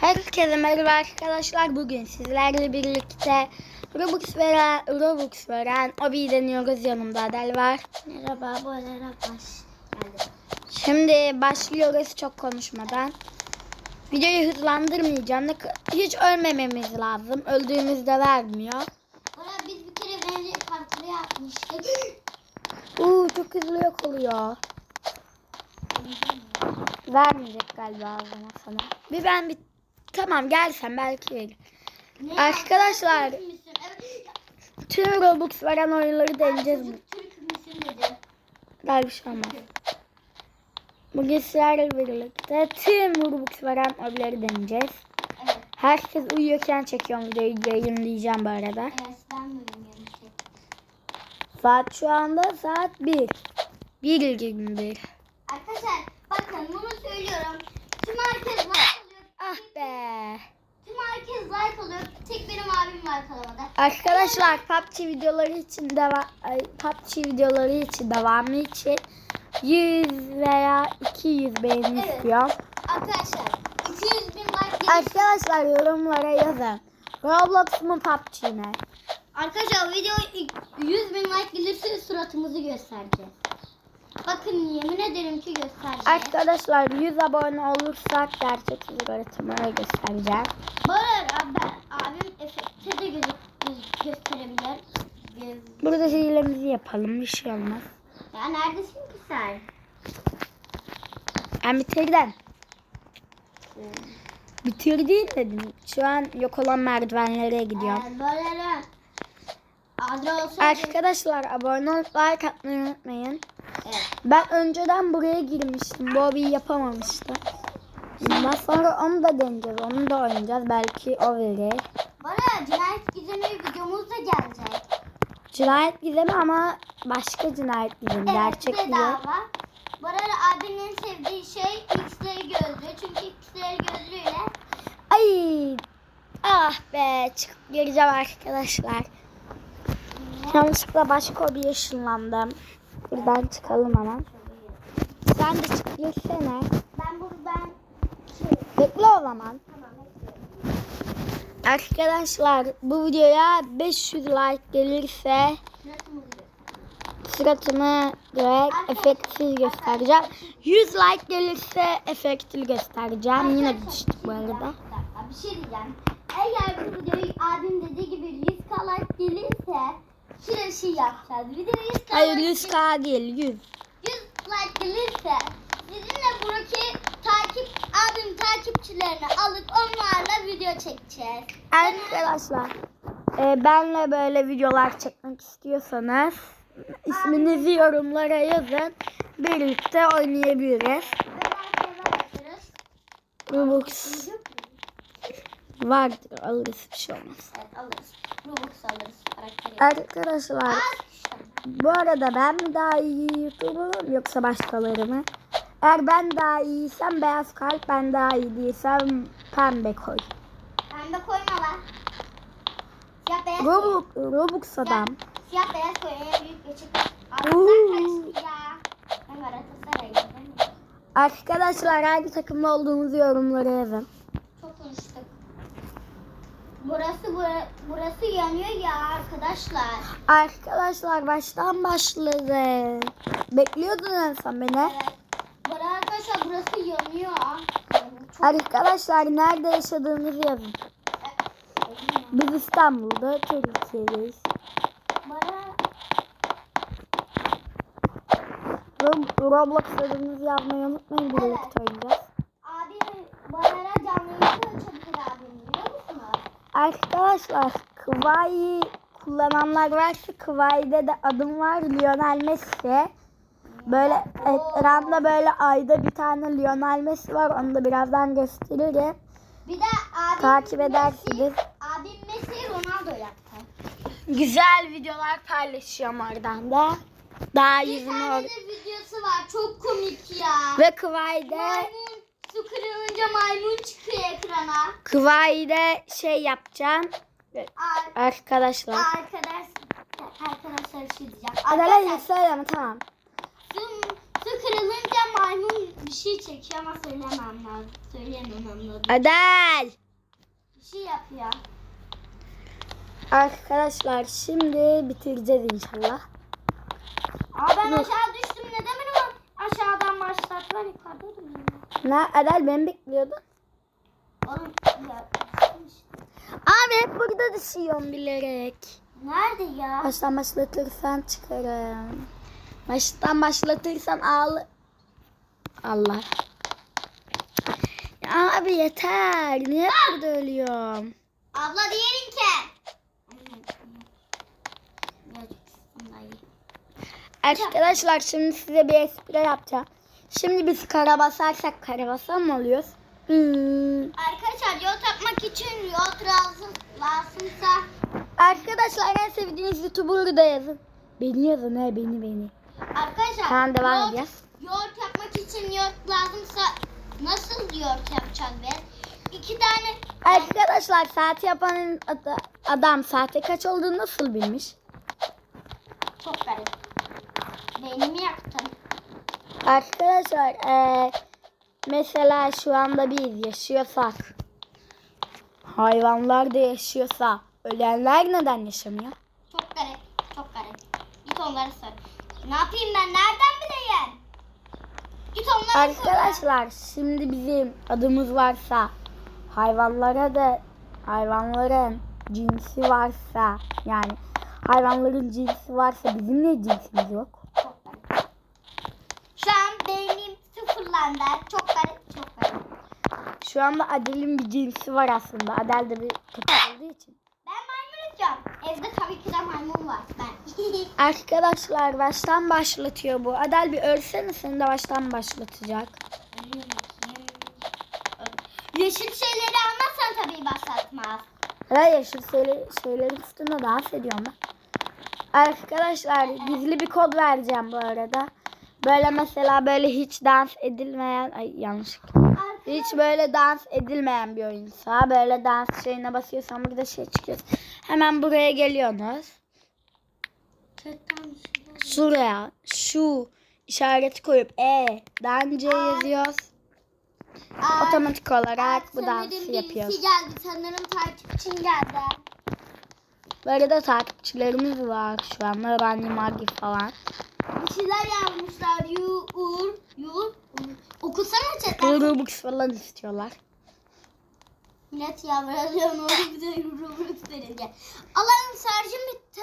Herkese merhaba arkadaşlar. Bugün sizlerle birlikte Robux veren, Robux veren Obi'yi deniyoruz. Yanımda Adel var. Merhaba, bu arada baş geldi. Şimdi başlıyoruz çok konuşmadan. Videoyu hızlandırmayacağım. Hiç ölmememiz lazım. Öldüğümüzde vermiyor. Bora biz bir kere bence farklı yapmıştık. Uuu çok hızlı yok oluyor. Vermeyecek galiba o zaman sana. Bir ben bir tamam gelsem belki. Ne Arkadaşlar tüm Robux veren oyunları deneyeceğiz. Daha bir şey olmaz. Bugün sizlerle birlikte tüm Robux veren oyunları deneyeceğiz. Evet. Herkes uyuyorken çekiyorum videoyu yayınlayacağım bu arada. Evet ben bilmiyorum şey. Saat şu anda saat 1. 1.21. Arkadaşlar bakın bunu söylüyorum. Tüm herkes alıyor. Ah be. Tüm herkes like alıyor. Tek benim abim like alamadı. Arkadaşlar PUBG videoları için devam PUBG videoları için devamı için 100 veya 200 beğeni Evet. istiyorum. Arkadaşlar 200 bin like gelirse Arkadaşlar yorumlara yazın. Roblox mu PUBG mi? Arkadaşlar video 100 bin like gelirse suratımızı göstereceğiz. Bakın yemin ederim ki göstereceğiz. Arkadaşlar 100 abone olursak gerçek suratımı göstereceğim. Bu arada ben, abim efekte de gözük, gösterebilir. Göz- Burada hilemizi yapalım bir şey olmaz. Ya neredesin ki sen? Ben bitirdim. Bitirdim dedim. Şu an yok olan merdivenlere gidiyorum. Ee, böyle Arkadaşlar abone olup like atmayı unutmayın. Evet. Ben önceden buraya girmiştim. Bu hobiyi yapamamıştım. Bundan sonra onu da deneyeceğiz. Onu da oynayacağız. Belki o verir. Bana cinayet gizemi videomuz da gelecek. Cinayet gizemi ama başka cinayet gizemi. Gerçek evet, değil. bedava. Arada abimin en sevdiği şey X'leri gözlüğü. Çünkü X'leri gözlüğüyle Ay. Ah be. Çıkıp geleceğim arkadaşlar. Yanlışlıkla başka hobiye ışınlandım. Buradan çıkalım hemen. Sen de çık girsene. ben buradan şey, Bekle o zaman. Arkadaşlar bu videoya 500 like gelirse suratımı direkt efektsiz göstereceğim. 100 like gelirse efektli göstereceğim. Yine düştük bu arada. Bir şey diyeceğim. Eğer bu videoyu abim dediği gibi 100 k like gelirse şöyle şey yapacağız. Video 100 k Hayır like, 100k değil 100. 100 like gelirse sizinle Burak'ı takip abim takipçilerini alıp onlarla video çekeceğiz. Arkadaşlar e, benle böyle videolar çekmek istiyorsanız isminizi yorumlara yazın. Birlikte oynayabiliriz. Robux vardır alırız bir şey olmaz. Evet alırız. Robux alırız. Karakteri. Arkadaşlar. Bu arada ben mi daha iyi YouTuber'ım yoksa başkaları mı? Eğer ben daha iyiysem beyaz kalp, ben daha iyi değilsem pembe koy. Pembe koyma lan. Siyah beyaz. Robux, Robux adam. Siyah beyaz koy. En büyük. Ağzından ya. Ben Galatasaray'ım. mi? Arkadaşlar hangi takımda olduğumuzu yorumlara yazın. Burası bura, burası yanıyor ya arkadaşlar. Arkadaşlar baştan başladı. Bekliyordun en son beni. Evet. Bura arkadaşlar burası yanıyor. Çok Arkadaşlar nerede yaşadığınızı yazın. Biz İstanbul'da, Türkiye'deyiz. Rob- Roblox adınızı yazmayı unutmayın. Birlikte oynayacağız. abi bana canlı yayın açabilir abim biliyor musunuz? Arkadaşlar Kıvayı kullananlar varsa Kıvayı'da da adım var Lionel Messi. Böyle ekranda böyle ayda bir tane Lionel Messi var. Onu da birazdan gösteririm. Bir de abim Takip Messi- edersiniz. Abim Messi Ronaldo yaptı. Güzel videolar paylaşıyorum oradan da. Daha Bir tane or- de videosu var çok komik ya. Ve Maymun su kırılınca maymun çıkıyor ekrana. Kıvayı'da şey yapacağım. Ar- Arkadaşlar. arkadaş arkadaşlar şey diyeceğim. Arkadaşlar söyleme tamam. su, su sarılınca maymun bir şey çekiyor ama söylemem lazım. Söyleyemem anladım. Adel. Bir şey yapıyor. Arkadaşlar şimdi bitireceğiz inşallah. Aa ben Dur. aşağı düştüm. Neden beni aşağıdan başlattılar? Yukarıdaydım ben. Ne Adel beni bekliyordun. Oğlum ya. Abi hep burada düşüyorum bilerek. Nerede ya? Baştan başlatırsan çıkarım. Baştan başlatırsan ağlı. Allah. Ya abi yeter. Niye hep burada ölüyorum? Abla diğerin ki. Arkadaşlar şimdi size bir espri yapacağım. Şimdi biz kara basarsak kara basan mı oluyoruz? Hmm. Arkadaşlar yol takmak için yol lazım, lazımsa Arkadaşlar en sevdiğiniz YouTuber'ı da yazın. Beni yazın he beni beni. arkadaşlar Tamam, devam yol- edeceğiz. Yol yapmak için yol lazımsa nasıl yol yapacağız be? İki tane Arkadaşlar saat yapan ada- adam saate kaç olduğunu nasıl bilmiş? çok garip. Beynimi yaktın. Arkadaşlar eee, mesela şu anda biz yaşıyorsak hayvanlar da yaşıyorsa ölenler neden yaşamıyor? Çok garip. Çok garip. Git onları sor. Ne yapayım ben? Nereden bileyim? Git onları sor. Arkadaşlar şimdi bizim adımız varsa hayvanlara da hayvanların cinsi varsa yani hayvanların cinsi varsa bizim ne cinsimiz yok? Çok garip. Şu an beynim sıfırlandı. Çok garip. Çok garip. Şu anda Adel'in bir cinsi var aslında. Adel de bir kötü olduğu için. Ben maymun istiyorum. Evde tabii ki de maymun var. Ben. Arkadaşlar baştan başlatıyor bu. Adel bir ölsene seni de baştan başlatacak. Yeşil şeyleri almazsan tabii başlatmaz. Hayır şu şeyler, şeylerin üstünde dans ediyorum ben. Arkadaşlar gizli bir kod vereceğim bu arada. Böyle mesela böyle hiç dans edilmeyen ay yanlış. Hiç böyle dans edilmeyen bir oyunsa böyle dans şeyine basıyorsan burada şey çıkıyor. Hemen buraya geliyorsunuz. Şuraya şu işareti koyup E dan C yazıyoruz. Otomatik olarak bu dansı yapıyoruz. Geldi sanırım takipçin geldi. Böyle de takipçilerimiz var şu anda. Rani Magi falan. Bir şeyler yazmışlar. Yu, ur, yu, ur. Okusana chatten. Robux falan istiyorlar. Millet yavruyor ne oldu bize Robux verince. Allah'ım şarjım bitti.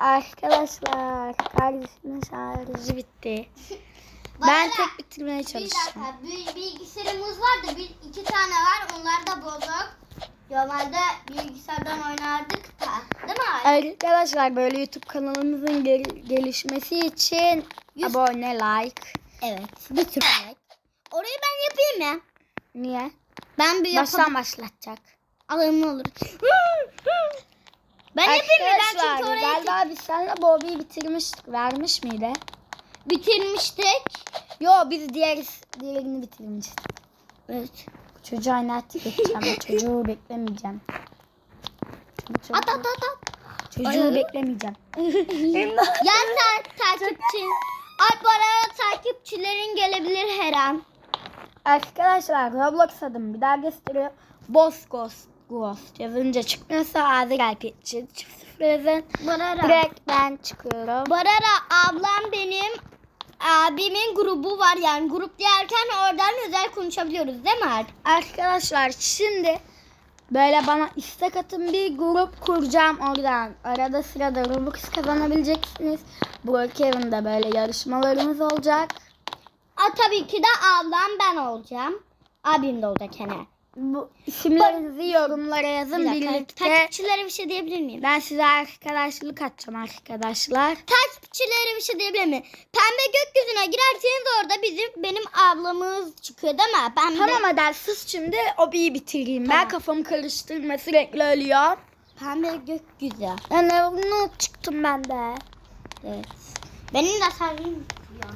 Arkadaşlar kardeşimin şarjı bitti. Ben tek bitirmeye Bir çalışacağım. dakika bir bilgisayarımız var da bir iki tane var onlar da bozuk. Normalde bilgisayardan oynardık da değil mi? Arkadaşlar böyle YouTube kanalımızın gel- gelişmesi için Yüz- abone, like. Evet. Bitirmek. Orayı ben yapayım mı? Niye? Ben bir Baştan başlatacak. Alırım olur. ben yapayım mı? Ben çünkü Arkadaşlar orayı galiba biz seninle Bobby'yi bitirmiştik. Vermiş miydi? bitirmiştik. Yo biz diğer, diğerini bitirmiştik. Evet. Çocuğa inat edeceğim. Çocuğu beklemeyeceğim. Çocuğu, At at at at. çocuğu Ay. beklemeyeceğim. Ya sen takipçi. Ay arada takipçilerin gelebilir her an. Arkadaşlar Roblox adım bir daha gösteriyor. Boss Ghost Ghost yazınca çıkmıyorsa Azrael Pitçi çift sıfır yazın. Barara. Direkt ben çıkıyorum. Barara ablam benim abimin grubu var yani grup derken oradan özel konuşabiliyoruz değil mi Alp? Arkadaşlar şimdi böyle bana istek atın bir grup kuracağım oradan. Arada sırada Robux kazanabileceksiniz. Brookhaven'da böyle yarışmalarımız olacak. Aa, tabii ki de ablam ben olacağım. Abim de olacak Hene. Bu isimlerinizi yorumlara yazın Bir dakika. birlikte. Takipçilere bir şey diyebilir miyim? Ben size arkadaşlık atacağım arkadaşlar. Takipçilere bir şey diyebilir miyim? Pembe gökyüzüne girerseniz orada bizim benim ablamız çıkıyor değil mi? Pembe. Tamam Adel sus şimdi o bir bitireyim. Ben Tamam. kafamı karıştırma sürekli ölüyor. Pembe gökyüzü. Yani not çıktım ben de. Evet. Benim de sarayım bitiyor.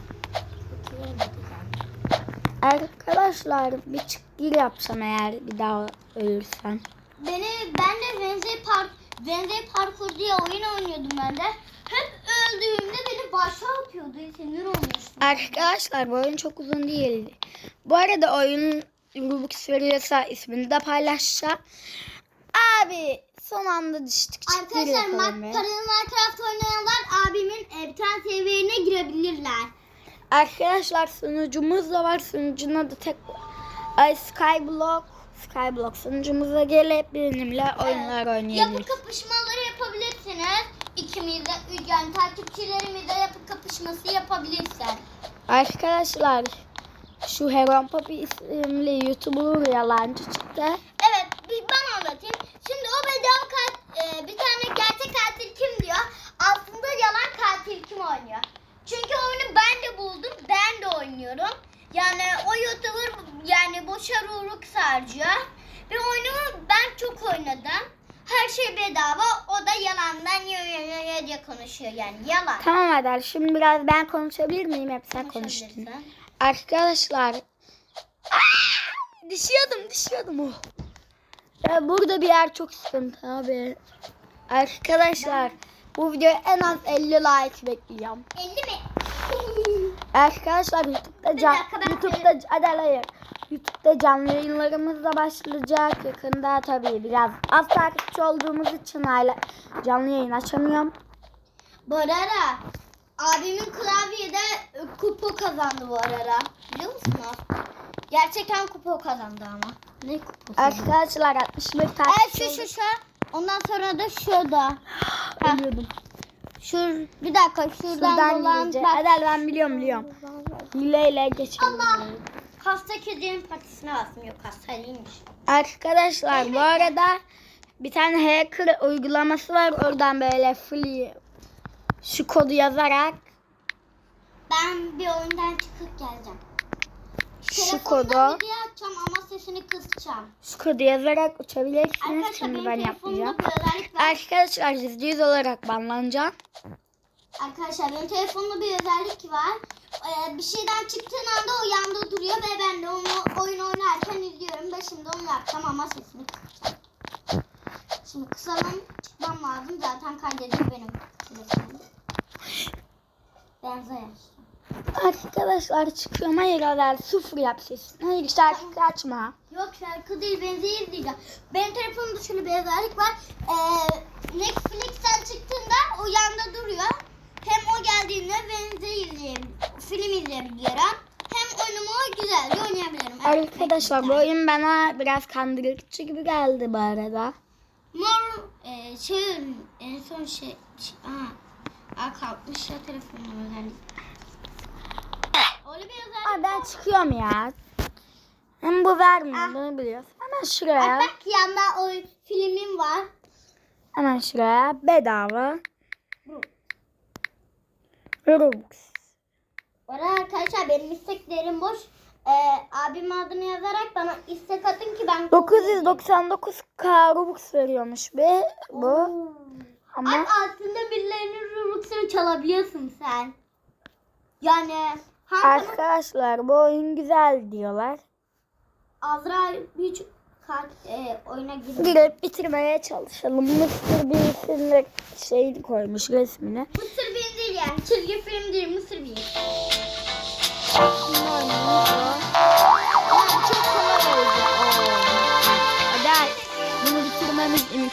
Arkadaşlar bir çık gir yapsam eğer bir daha ölürsem. Beni ben de Wednesday Park Wednesday Parkour diye oyun oynuyordum ben de. Hep öldüğümde beni başa atıyordu. Sinir olmuştum. Arkadaşlar bu oyun çok uzun değil. Bu arada oyun Robux veriyorsa ismini de paylaşacağım. Abi son anda düştük. Arkadaşlar Mark, Minecraft oynayanlar abimin e, bir tane seviyene girebilirler. Arkadaşlar sunucumuz da var. Sunucunun adı tek Ay, Skyblock. Skyblock sunucumuza gelip benimle oyunlar Yapı oynayabilirsiniz. kapışmaları yapabilirsiniz. İkimiz de yani takipçilerimizle yapı kapışması yapabilirsen. Arkadaşlar şu Heron Papi isimli YouTuber yalancı çıktı. Evet bir ben anlatayım. Şimdi o bedava kat, e, bir tane gerçek katil kim diyor. Aslında yalan katil kim oynuyor. Çünkü oyunu ben de buldum. Ben de oynuyorum. Yani o YouTuber yani boşa ruhluk harcıyor. Ve oyunu ben çok oynadım. Her şey bedava. O da yalandan y- y- y- diye konuşuyor yani. Yalan. Tamam Adel şimdi biraz ben konuşabilir miyim? Hep sen konuştun. Arkadaşlar Aa! düşüyordum düşüyordum oh. Ya burada bir yer çok sıkıntı abi. Arkadaşlar bu videoya en az 50 like bekliyorum. 50 mi? Arkadaşlar YouTube'da can, YouTube'da Adel hayır. YouTube'da canlı yayınlarımız da başlayacak yakında tabii biraz az takipçi olduğumuz için hala canlı yayın açamıyorum. Bu arada abimin klavyede kupa kazandı bu arada. Biliyor musunuz? Gerçekten kupa kazandı ama. Ne kupası? Arkadaşlar 61 Evet takipçi şu şu şu. Ondan sonra da şurada. Ha, ölüyordum. şur bir dakika şuradan, Şuradan dolan. Bak. Adel ben biliyorum biliyorum. Hileyle geçelim. Allah. Hasta kedinin patisine bastım. Yok hasta değilmiş. Arkadaşlar bu arada bir tane hacker uygulaması var. Oradan böyle free şu kodu yazarak Ben bir oyundan çıkıp geleceğim. Şu kodu video açacağım ama sesini kısacağım. şu kodu yazarak uçabilirsiniz. Arkadaşlar Şimdi benim ben telefonumda yapmayacağım. bir özellik var. Arkadaşlar %100 olarak banlanacağım. Arkadaşlar benim telefonumda bir özellik var. Ee, bir şeyden çıktığın anda o yanda duruyor ve ben de onu oyun oynarken izliyorum. Ben şimdi onu yapacağım ama sesini kısacağım. Şimdi kısalım çıkmam lazım. Zaten kaydediyor benim telefonum. Benzer. Arkadaşlar çıkıyorum. Hayır Adel sıfır yap sesini. Hayır şarkı açma. Yok şarkı değil benzeyi izleyeceğim. Benim telefonumda şöyle bir özellik var. Ee, Netflix'ten çıktığında o yanda duruyor. Hem o geldiğinde benzeyi izleyebilirim. Film izleyebiliyorum. Hem oyunumu güzelce oynayabilirim. Arkadaşlar bu oyun bana biraz kandırıcı gibi geldi bu arada. Mor e, şey en son şey, şey Aa, kalkmış ya telefonum özellik. Öyle bir özellik. Ay ben çıkıyorum ya. Hem bu vermiyor bunu biliyorsun. Hemen şuraya. bak yanda o filmim var. Hemen şuraya bedava. Bu. Robux. Bu arkadaşlar benim isteklerim boş. Ee, abimin adını yazarak bana istek atın ki ben 999k Robux veriyormuş be bu. Oo. Ama Ay altında birilerinin Robux'unu çalabiliyorsun sen. Yani arkadaşlar bu oyun güzel diyorlar. Azra hiç kart e, oyuna girmiyor. Girip bitirmeye çalışalım. Mısır birisinin şeyini koymuş resmini. Mısır Bean değil yani. Çizgi film değil Mısır Bean.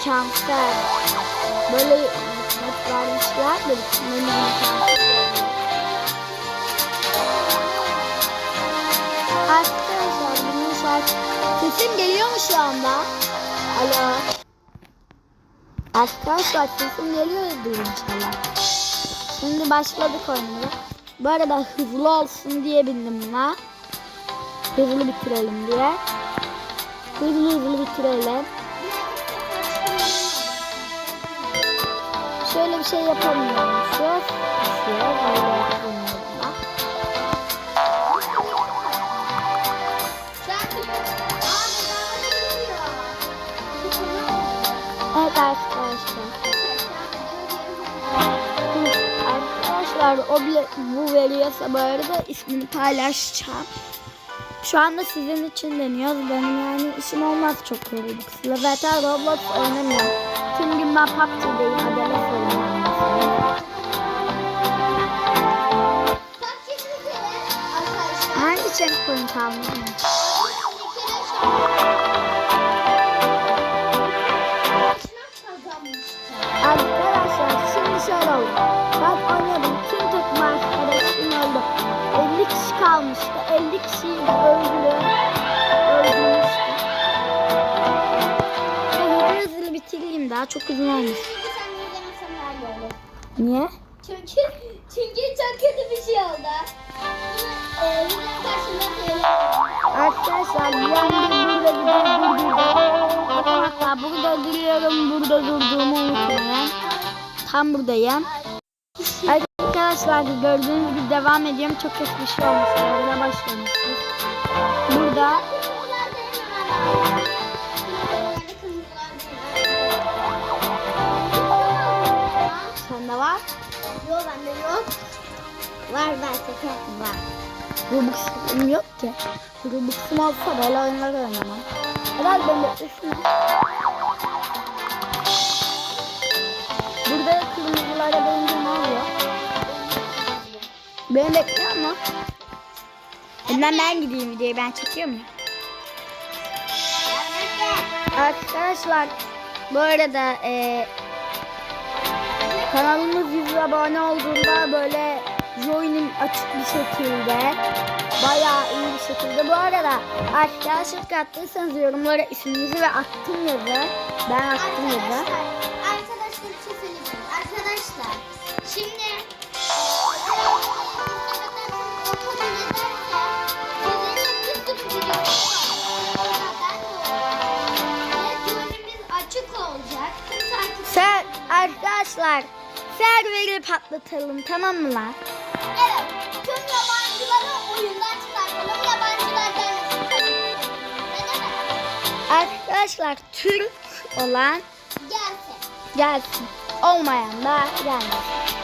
İmkansız. Böyle vermişler de bitirmemiz imkansız. Arkadaşlar bunun şarkı... Sesim geliyor mu şu anda? Alo. Arkadaşlar sesim geliyordur inşallah. Şimdi başladık oynamaya. Bu arada hızlı olsun diye bindim buna. Hızlı bitirelim diye. Hızlı hızlı bitirelim. Şöyle bir şey yapamıyormuşuz. Düşüyor. Böyle kadar oble, bu veriyorsa bu arada ismini paylaşacağım. Şu anda sizin için deniyoruz. Benim yani işim olmaz çok yorulduksuzla. Zaten Roblox oynamıyorum. Tüm gün ben PUBG'deyim. Hadi nasıl Hangi checkpoint almıyor? Şöyle oldu. Ben oynadım. Tüm takım arkadaşım öldü. 50 kişi kalmıştı. 50 kişiyi de öldü. Öldürmüştü. Ben hızlı bitireyim daha çok uzun olmuş. Niye? Çünkü çünkü çok kötü bir şey oldu. Bunu e, bunun karşılığında söyleyeyim. Arkadaşlar bir burada gidiyor durduracağım. Bakın hatta burada duruyorum. Burada durduğumu unutmayın. Tam buradayım. Arkadaşlar gördüğünüz gibi devam ediyorum. Çok kötü bir şey olmuş. Burada kırmızılar değil. sende var. Yok bende yok. Var ben yaptım var. Robux'um yok ki. Robux'um olsa böyle oyunları oynamam. Herhalde ben de üstüne. Beni bekliyor mu? Önden ben gideyim videoyu ben çekiyorum ya. Arkadaşlar bu arada e, kanalımız 100 abone olduğunda böyle join'im açık bir şekilde bayağı iyi bir şekilde bu arada arkadaşlık attıysanız yorumlara isminizi ve attım yazın. Ben attım yazın. Serveri patlatalım tamam mı lan? Evet, tüm yabancıları oyundan çıkartalım. Yabancılar gelmesin. Arkadaşlar Türk olan Gelsin. gelsin. Olmayan da gelmesin.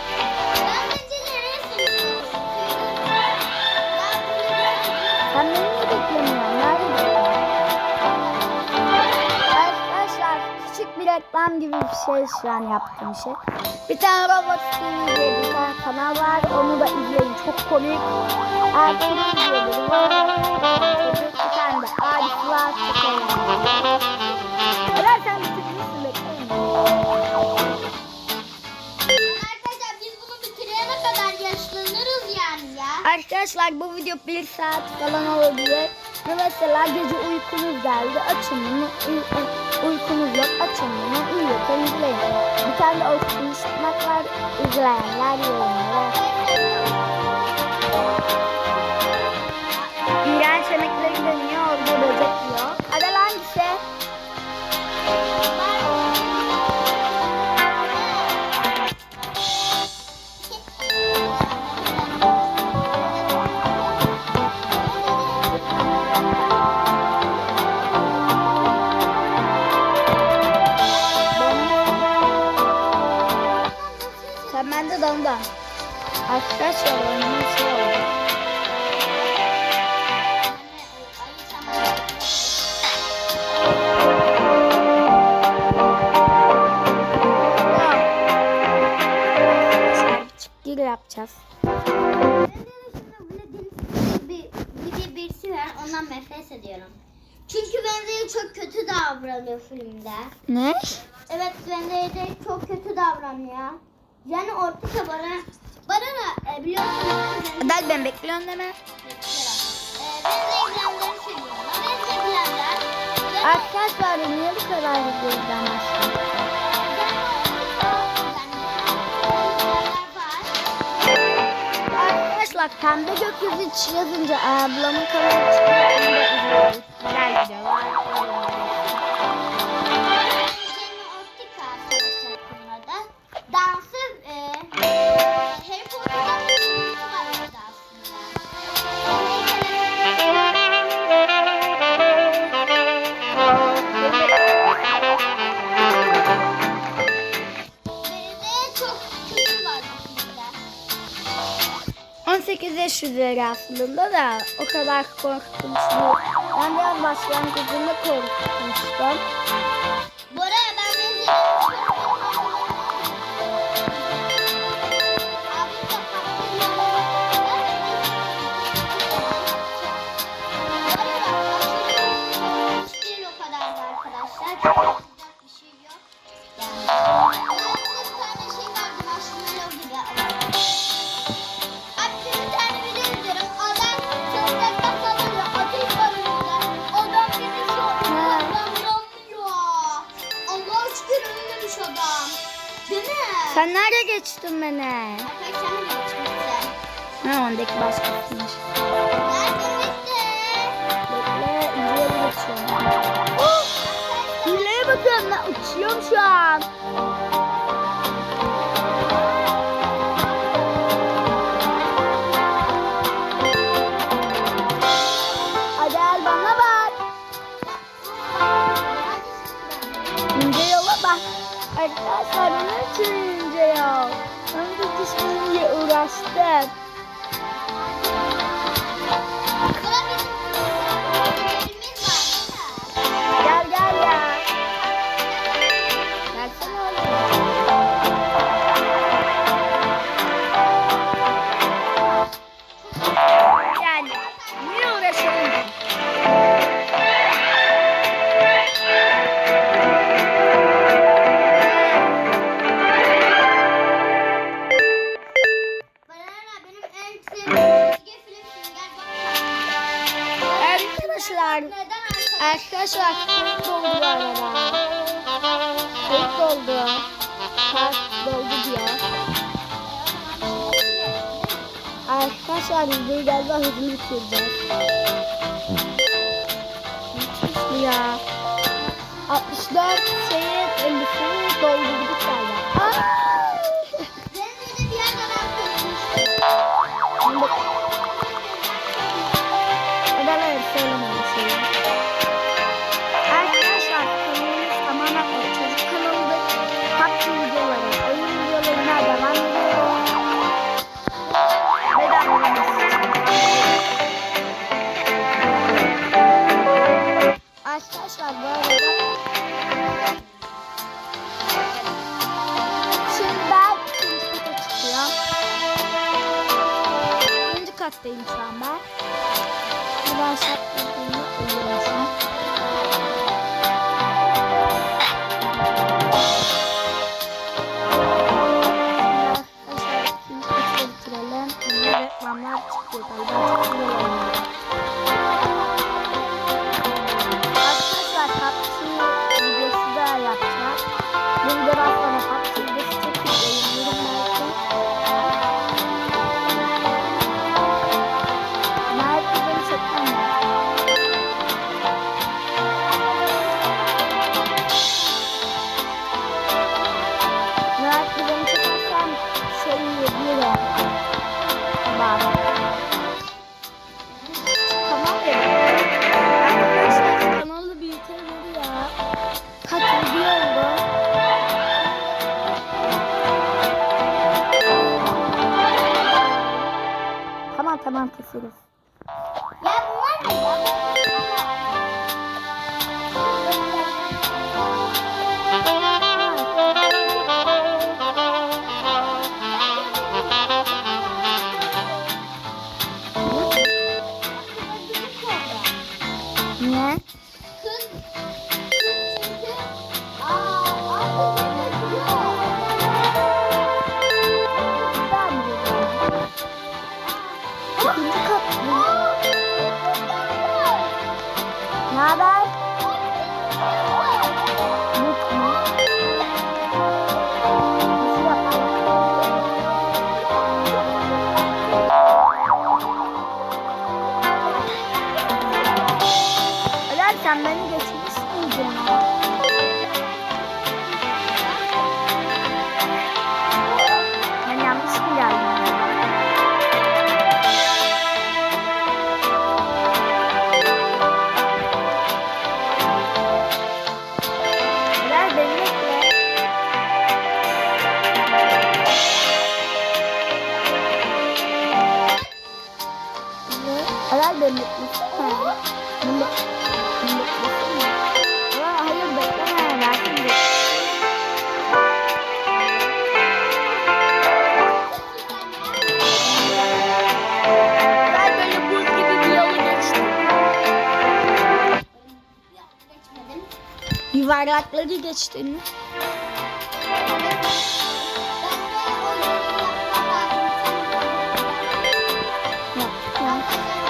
Reklam gibi bir şey şu an yaptığım şey. Bir tane Roblox TV diye bir tane kanal var. Onu da izleyin. Çok komik. Ertuğrul diye biri var. Bir tane de Arif var. Çok bitirmişsin bekleyin. Arkadaşlar biz bunu bitirene kadar yaşlanırız yani ya. Arkadaşlar bu video bir saat falan olabilir. Ve mesela gece uykunuz geldi. Açın bunu. Uy- uykunuz yok. Açın bunu. Uyurken izleyin. Bir tane de Işıtmak var. İzleyenler yorumlara. İğrenç yemekleri deniyor. Orada böcek Arkadaşlar şey oldu. Çıkgir yapacağız. bir, bir birisi var ondan nefret ediyorum. Çünkü Wednesday çok kötü davranıyor filmde. Ne? Evet Wednesday çok kötü davranıyor. Yani ortada bana bana e, biliyorsunuz Hadi ben bekliyorum deme. Bilenler Arkadaşlar niye bu kadar videodan başlıyor? Arkadaşlar pembe gökyüzü yazınca ablamın kanalı çıkıyor. Güzel videolar. Dansı 18 yaş üzeri aslında da o kadar değil. Ben biraz başlangıcında korkmuştum. hiç görünmemiş adam. Değil? Sen nerede geçtin beni? Arkadaşlarım geçti. Ha ondaki başka kimmiş? Nerede bitti? Bekle ileri oh! bakın uçuyorum şu an. düşününce ya. Ben bu düşününce uğraştım. 그 Geçtin mi? Yok, yok.